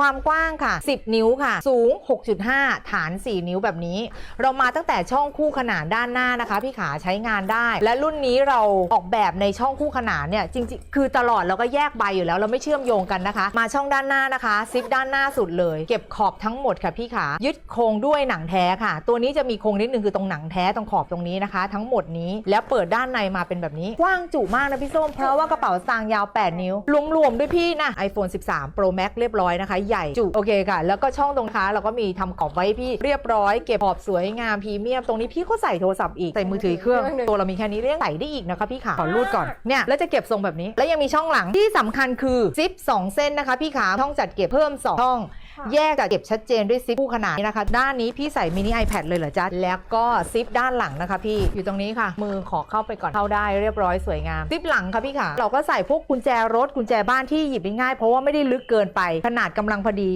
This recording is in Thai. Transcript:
ความกว้างค่ะ 10 นิ้วค่ะ สูง 6.5 ฐาน 4 นิ้วแบบนี้ เรามาตั้งแต่ช่องคู่ขนานด้านหน้านะคะ พี่ขาใช้งานได้ และรุ่นนี้เราออกแบบในช่องคู่ขนานเนี่ยจริงๆ คือตลอดเราก็แยกใบอยู่แล้ว เราไม่เชื่อมโยงกันนะคะ มาช่องด้านหน้านะคะ ซิปด้านหน้าสุดเลย เก็บขอบทั้งหมดค่ะพี่ขายึดโครงด้วยหนังแท้ค่ะ ตัวนี้จะมีโครงนิดนึงคือตรงหนังแท้ตรงขอบตรงนี้นะคะ ทั้งหมดนี้แล้วเปิดด้านในมาเป็นแบบนี้กว้างจุมากนะพี่ส้มเพราะว่ากระเป๋าสตางค์ยาว 8 นิ้วรวมๆด้วยพี่นะ iPhone 13 Pro Max เรียบร้อยนะคะใหญ่จุโอเคค่ะ แล้วก็ช่องตรงค้าเราก็มีทำกรอบไว้ให้พี่เรียบร้อย เก็บขอบสวยงามพรีเมียมตรงนี้พี่ก็ใส่โทรศัพท์อีก ใส่มือถืออกเครื่อง ตัวเรามีแค่นี้เรียกใส่ได้อีกนะคะพี่ขาขอรูดก่อนเนี่ยแล้วจะเก็บทรงแบบนี้ แล้วยังมีช่องหลังที่สำคัญคือซิป2เส้นนะคะพี่ขาช่องจัดเก็บเพิ่ม2ช่องค่ะ แยกจัดเก็บชัดเจนด้วยซิปคู่ขนาดนี้นะคะด้านนี้พี่ใส่มินิ iPad เลยเหรอจ๊ะ แล้วก็ซิปด้านหลังนะคะพี่อยู่ตรงนี้ค่ะ มือขอเข้าไปก่อนเข้าได้เรียบร้อยสวยงามซิปหลังค่ะพี่ค่ะ เราก็ใส่พวกกุญแจรถกุญแจบ้านที่หยิบง่ายเพราะว่าไม่ได้ลึกเกินไปขนาดกำลังพอดี